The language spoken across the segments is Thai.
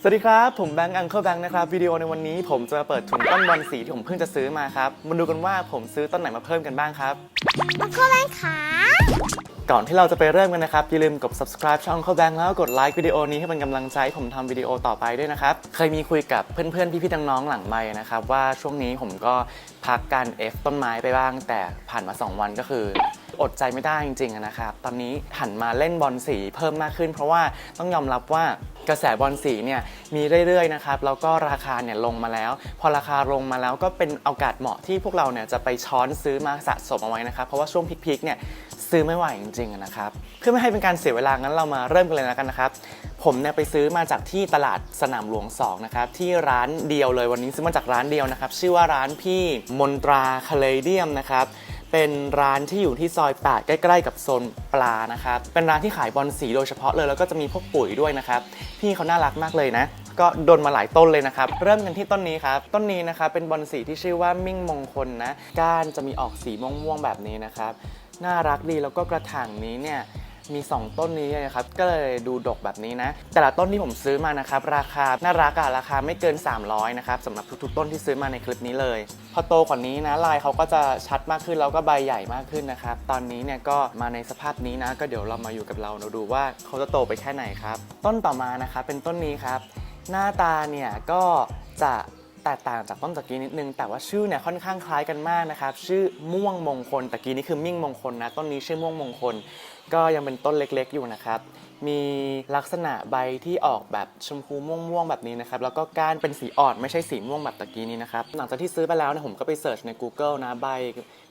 สวัสดีครับ ผมแบงค์อังเคิลแบงค์นะครับ วิดีโอในวันนี้ผมจะมาเปิดถุงต้นบอลสีที่ผมเพิ่งจะซื้อมาครับ มาดูกันว่าผมซื้อต้นไหนมาเพิ่มกันบ้างครับแล้วก็แม่ขาก่อนที่เราจะไปเริ่มกันนะครับ อย่าลืมกด subscribe ช่องเข้าแบงค์แล้วกดไลค์วิดีโอนี้ให้เป็นกำลังใจให้ผมทำวิดีโอต่อไปด้วยนะครับ เคยมีคุยกับเพื่อนๆ พี่ๆน้องๆหลังไมค์นะครับ ว่าช่วงนี้ผมก็พักการ F ต้นไม้ไปบ้าง แต่ผ่านมา 2 วันก็คือ อดใจไม่ได้จริงๆนะครับ ตอนนี้หันมาเล่นบอลสีเพิ่มมากขึ้น เพราะว่าต้องยอมรับว่ากระแสบอลสีเนี่ยมีเรื่อยๆนะครับแล้วก็ราคาเนี่ยลงมาแล้ว พอราคาลงมาแล้วก็เป็นโอกาสเหมาะที่พวกเราเนี่ยจะไปช้อนซื้อมาสะสมเอาไว้นะครับ เพราะว่าช่วงพีคๆเนี่ยซื้อไม่ไหวจริงๆนะครับเพื่อไม่ให้เป็นการเสียเวลางั้นเรามาเริ่มกันเลยแล้วกันนะครับผมเนี่ยไปซื้อมาจากที่ตลาดสนามหลวง2นะครับที่ร้านเดียวเลยวันนี้ซื้อมาจากร้านเดียวนะครับ ชื่อว่าร้านพี่มนตราคาเลเดียมนะครับ เป็นร้านที่อยู่ที่ซอย 8 ใกล้ๆ กับโซนปลานะครับ เป็นร้านที่ขายบอลสีโดยเฉพาะเลย แล้วก็จะมีพวกปุ๋ยด้วยนะครับ พี่เขาน่ารักมากเลยนะ ก็โดนมาหลายต้นเลยนะครับ เริ่มกันที่ต้นนี้ครับ ต้นนี้นะครับเป็นบอลสีที่ชื่อว่ามิ่งมงคลนะ ก้านจะมีออกสีม่วงๆแบบนี้นะครับ น่ารักดีแล้วก็กระถางนี้เนี่ย มี 2 ต้นนี้นะครับ ก็เลยดูดกแบบนี้นะ แต่ละต้นที่ผมซื้อมานะครับ ราคาน่ารักอะราคาไม่เกิน 300 นะครับสำหรับทุกๆ ต้นที่ซื้อมาในคลิปนี้เลย พอโตกว่านี้นะลายเขาก็จะชัดมากขึ้นแล้วก็ใบใหญ่มากขึ้นนะครับ ตอนนี้เนี่ยก็มาในสภาพนี้นะ ก็เดี๋ยวเรามาอยู่กับเราเราดูว่าเขาจะโตไปแค่ไหนครับ ต้นต่อมานะครับเป็นต้นนี้ครับ หน้าตาเนี่ยก็จะ แตกต่างจากต้นตะกี้นิดนึง แต่ว่าชื่อเนี่ยค่อนข้างคล้ายกันมากนะครับ ชื่อม่วงมงคลตะกี้นี่คือมิ่งมงคลนะ ต้นนี้ชื่อม่วงมงคล ก็ยังเป็นต้นเล็กๆอยู่นะครับมีลักษณะใบที่ออกแบบชมพูม่วงๆแบบนี้นะครับ แล้วก็ก้านเป็นสีอ่อนไม่ใช่สีม่วงแบบตะกี้นี้นะครับ หลังจากที่ซื้อไปแล้วเนี่ยผมก็ไปเสิร์ชใน Google นะใบ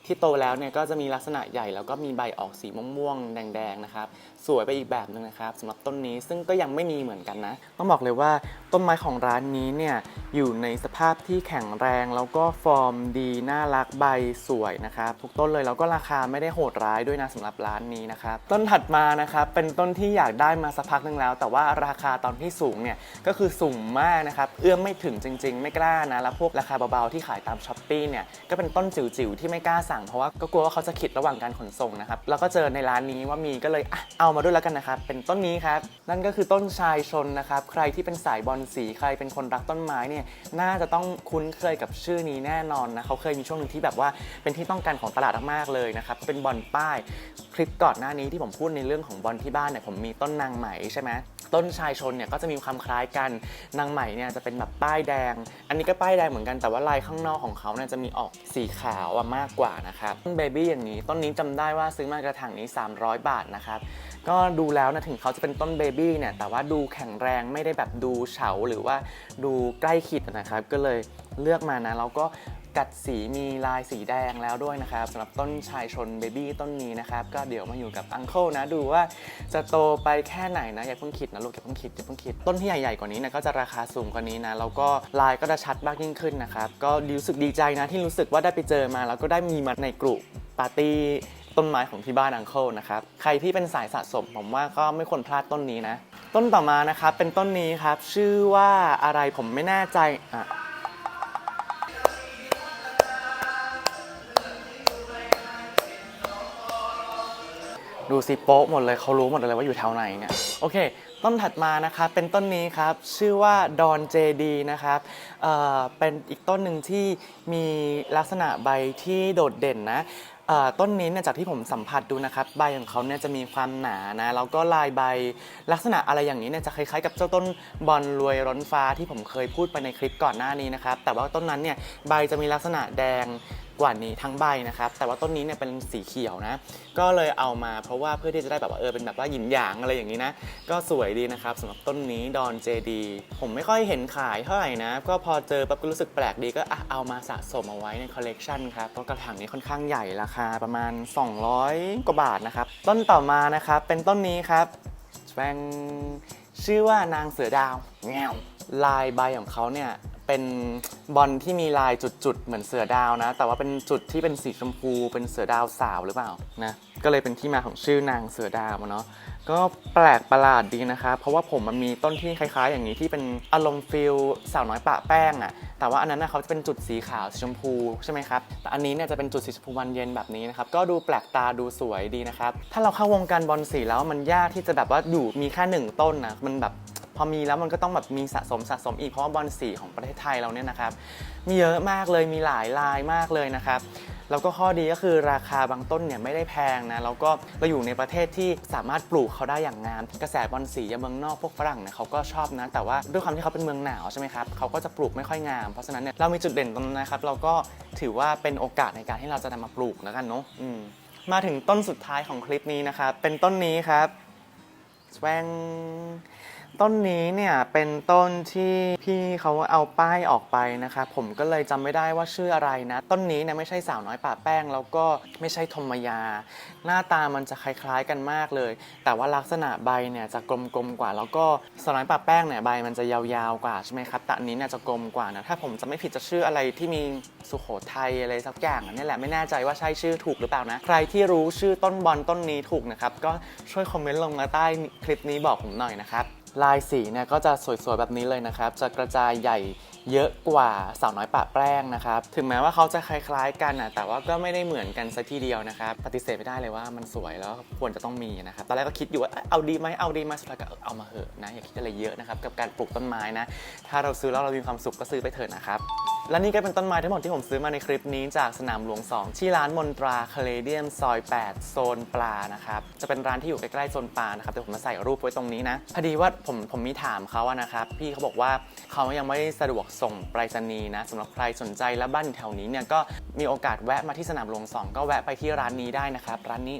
ที่โตแล้วเนี่ยก็จะมีลักษณะใหญ่แล้วก็มีใบออกสีม่วงๆแดงๆนะครับ สวยไปอีกแบบหนึ่งนะครับสำหรับต้นนี้ซึ่งก็ยังไม่มีเหมือนกันนะ ต้องบอกเลยว่าต้นไม้ของร้านนี้เนี่ยอยู่ในสภาพที่แข็งแรงแล้วก็ฟอร์มดีน่ารักใบสวยนะครับทุกต้นเลยแล้วก็ราคาไม่ได้โหดร้ายด้วยนะสำหรับร้านนี้นะครับต้นถัดมานะครับเป็นต้นที่อยากได้มาสักพักหนึงแล้ว แต่ว่าราคาตอนที่สูงเนี่ยก็คือสูงมากนะครับ เอื้อมไม่ถึงจริง ๆ ไม่กล้านะ แล้วพวกราคาเบาๆที่ขายตามช้อปปีเนี่ยก็เป็นต้นจิ๋วๆที่ไม่กล้าสั่งเพราะว่าก็กลัวว่าเขาจะขิดระหว่างการขนส่งนะครับ แล้วก็เจอในร้านนี้ว่ามีก็เลยอะเอามาด้วยแล้วกันนะครับ เป็นต้นนี้ครับนั่นก็คือต้นชายชนนะครับ ใครที่เป็นสายบอลสีใครเป็นคนรักต้นไม้เนี่ยน่าจะต้องคุ้นเคยกับชื่อนี้แน่นอนนะเขาเคยมีช่วงหนึ่งที่แบบว่าเป็นที่ต้องการของตลาดมากๆเลยนะครับเป็นบอลป้ายคลิปก่อนหน้านี้ที่ผมพูดในเรื่องของบอลที่บ้านเนี่ยผมมีต้น้นนางไหมใช่ไหมต้นชายชนเนี่ยก็จะมีความคล้ายกันนางไหมเนี่ยจะเป็นแบบป้ายแดง อันนี้ก็ป้ายแดงเหมือนกันแต่ว่าลายข้างนอกของเขาเนี่ยจะมีออกสีขาวมากกว่านะครับต้นเบบี้อย่างนี้ต้นนี้จำได้ว่าซื้อมากระถางนี้ 300 บาทนะครับก็ดูแล้วนะถึงเขาจะเป็นต้นเบบี้เนี่ยแต่ว่าดูแข็งแรงไม่ได้แบบดูเฉาหรือว่าดูใกล้ขีดนะครับก็เลยเลือกมานะแล้วก็ กัดสีมีลายสีแดงแล้วด้วยนะครับสำหรับต้นชายชนเบบี้ต้นนี้นะครับ ก็เดี๋ยวมาอยู่กับอังเคิลนะดูว่าจะโตไปแค่ไหนนะอย่าเพิ่งคิดนะลูกอย่าเพิ่งคิดอย่าเพิ่งคิดต้นที่ใหญ่ๆกว่านี้นะก็จะราคาสูงกว่านี้นะแล้วก็ลายก็จะชัดมากยิ่งขึ้นนะครับก็รู้สึกดีใจนะที่รู้สึกว่าได้ไปเจอมา แล้วก็ได้มีมาในกลุ่มปาร์ตี้ต้นไม้ของที่บ้านอังเคิลนะครับ ใครที่เป็นสายสะสมผมว่าก็ไม่ควรพลาดต้นนี้นะ ต้นต่อมานะครับเป็นต้นนี้ครับ ชื่อว่าอะไรผมไม่แน่ใจอะ ดูสิโป๊ะหมดเลยเขารู้หมดเลยว่าอยู่แถวไหนเนี่ยโอเค ต้นถัดมานะครับเป็นต้นนี้ครับ ชื่อว่าดอนเจดีนะครับเอ่อเป็นอีกต้นหนึ่งที่มีลักษณะใบที่โดดเด่นนะต้นนี้เนี่ยจากที่ผมสัมผัสดูนะครับใบของเขาเนี่ยจะมีความหนานะแล้วก็ลายใบลักษณะอะไรอย่างนี้เนี่ยจะคล้ายๆ กับเจ้าต้นบอลรวยร้นฟ้าที่ผมเคยพูดไปในคลิปก่อนหน้านี้นะครับแต่ว่าต้นนั้นเนี่ยใบจะมีลักษณะแดง กว่านี้ทั้งใบนะครับ แต่ว่าต้นนี้เนี่ยเป็นสีเขียวนะ ก็เลยเอามาเพราะว่าเพื่อที่จะได้แบบว่าเออเป็นแบบว่าหยินหยางอะไรอย่างนี้นะ ก็สวยดีนะครับสำหรับต้นนี้ดอนเจดีผมไม่ค่อยเห็นขายเท่าไหร่นะ ก็พอเจอปั๊บก็รู้สึกแปลกดีก็อะเอามาสะสมเอาไว้ในคอลเลกชันครับ เพราะกระถางนี้ค่อนข้างใหญ่ราคาประมาณ 200 กว่าบาทนะครับ ต้นต่อมานะครับเป็นต้นนี้ครับแปงชื่อว่านางเสือดาวแงวลายใบของเขาเนี่ย เป็นบอลที่มีลายจุดๆ เหมือนเสือดาวนะ แต่ว่าเป็นจุดที่เป็นสีชมพูเป็นเสือดาวสาวหรือเปล่านะก็เลยเป็นที่มาของชื่อนางเสือดาวอะเนาะก็แปลกประหลาดดีนะคะ เพราะว่าผมมันมีต้นที่คล้ายๆ อย่างนี้ที่เป็นอารมณ์ฟิลสาวน้อยปะแป้งอะแต่ว่าอันนั้นนะเขาจะเป็นจุดสีขาวสีชมพูใช่ไหมครับแต่อันนี้เนี่ยจะเป็นจุดสีชมพูวันเย็นแบบนี้นะครับก็ดูแปลกตาดูสวยดีนะครับถ้าเราเข้าวงการบอลสีแล้วมันยากที่จะแบบว่าอยู่มีแค่หนึ่งต้นนะมันแบบ พอมีแล้วมันก็ต้องแบบมีสะสมสะสมอีกเพราะว่าบอลสีของประเทศไทยเราเนี่ยนะครับ มีเยอะมากเลยมีหลายลายมากเลยนะครับแล้วก็ข้อดีก็คือราคาบางต้นเนี่ยไม่ได้แพงนะแล้วก็เราอยู่ในประเทศที่สามารถปลูกเขาได้อย่างงาม กระแสบอลสีอย่างเมืองนอกพวกฝรั่งเนี่ยเขาก็ชอบนะ แต่ว่าด้วยความที่เขาเป็นเมืองหนาวใช่ไหมครับเขาก็จะปลูกไม่ค่อยงาม เพราะฉะนั้นเนี่ยเรามีจุดเด่นตรงนั้นนะครับ เราก็ถือว่าเป็นโอกาสในการที่เราจะนำมาปลูกแล้วกันเนาะมมาถึงต้นสุดท้ายของคลิปนี้นะครับเป็นต้นนี้ครับแวง ต้นนี้เนี่ยเป็นต้นที่พี่เขาเอาป้ายออกไปนะครับผมก็เลยจำไม่ได้ว่าชื่ออะไรนะ ต้นนี้เนี่ยไม่ใช่สาวน้อยป่าแป้ง แล้วก็ไม่ใช่ธมยา หน้าตามันจะคล้ายๆกันมากเลย แต่ว่าลักษณะใบเนี่ยจะกลมๆกว่า แล้วก็สาวน้อยป่าแป้งเนี่ยใบมันจะยาวๆกว่าใช่ไหมครับแต่อันนี้เนี่ยจะกลมกว่านะถ้าผมจะไม่ผิดจะชื่ออะไรที่มีสุโขทัยอะไรสักอย่างนี่แหละไม่แน่ใจว่าใช่ชื่อถูกหรือเปล่านะใครที่รู้ชื่อต้นบอลต้นนี้ถูกนะครับก็ช่วยคอมเมนต์ลงมาใต้คลิปนี้บอกผมหน่อยนะครับ ลายสีเนี่ยก็จะสวยๆแบบนี้เลยนะครับ จะกระจายใหญ่เยอะกว่าสาวน้อยปะแป้งนะครับ ถึงแม้ว่าเขาจะคล้ายๆกันนะแต่ว่าก็ไม่ได้เหมือนกันสักทีเดียวนะครับ ปฏิเสธไม่ได้เลยว่ามันสวยแล้วควรจะต้องมีนะครับ ตอนแรกก็คิดอยู่ว่าเอาดีไหมเอาดีไหมสุดท้ายก็เออเอามาเหอะนะ อย่าคิดอะไรเยอะนะครับ กับการปลูกต้นไม้นะ ถ้าเราซื้อแล้วเรามีความสุขก็ซื้อไปเถอะนะครับ และนี่ก็เป็นต้นไม้ทั้งหมดที่ผมซื้อมาในคลิปนี้จากสนามหลวง 2 ที่ร้านมนตราคาเลเดียมซอย 8 โซนปลานะครับ จะเป็นร้านที่อยู่ใกล้ๆโซนปลานะครับเดี๋ยวผมมาใส่รูปไว้ตรงนี้นะ พอดีว่าผมผมมีถามเขาอะนะครับ พี่เขาบอกว่าเขายังไม่สะดวกส่งไปรษณีย์นะสำหรับใครสนใจและบ้านอยู่แถวนี้เนี่ยก็มีโอกาสแวะมาที่สนามหลวง 2 ก็แวะไปที่ร้านนี้ได้นะครับ ร้านนี้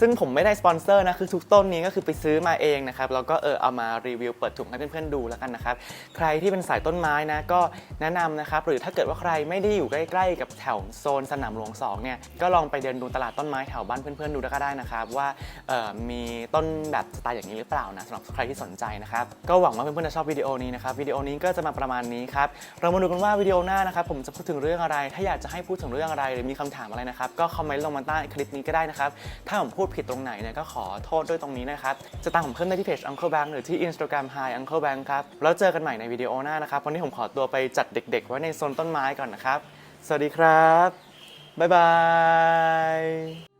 ซึ่งผมไม่ได้สปอนเซอร์นะคือทุกต้นนี้ก็คือไปซื้อมาเองนะครับแล้วก็เออเอามารีวิวเปิดถุงให้เพื่อนๆดูแล้วกันนะครับใครที่เป็นสายต้นไม้นะก็แนะนำนะครับหรือถ้าเกิดว่าใครไม่ได้อยู่ใกล้ ๆ กับแถวโซนสนามหลวง2เนี่ยก็ลองไปเดินดูตลาดต้นไม้แถวบ้านเพื่อนๆดูก็ได้นะครับว่าเออมีต้นแบบสไตล์อย่างนี้หรือเปล่านะสำหรับใครที่สนใจนะครับก็หวังว่าเพื่อนๆจะชอบวิดีโอนี้นะครับวิดีโอนี้ก็จะมาประมาณนี้ครับเรามาดูกันว่าวิดีโอหน้านะครับผมจะพูดถึงเรื่องอะไร ถ้าอยากจะให้พูดถึงเรื่องอะไร หรือมีคำถามอะไรนะครับก็คอมเมนต์ลงมาใต้คลิปนี้ก็ได้นะครับถ้าผมพูดผิดตรงไหนเนี่ยก็ขอโทษด้วยตรงนี้นะครับ จะตามผมเพิ่มได้ที่เพจ Uncle Bang หรือที่ Instagram Hi Uncle Bang ครับ แล้วเจอกันใหม่ในวิดีโอหน้านะครับ วันนี้ผมขอตัวไปจัดเด็ก ๆ ไว้ในโซนต้นไม้ก่อนนะครับ สวัสดีครับ บ๊ายบาย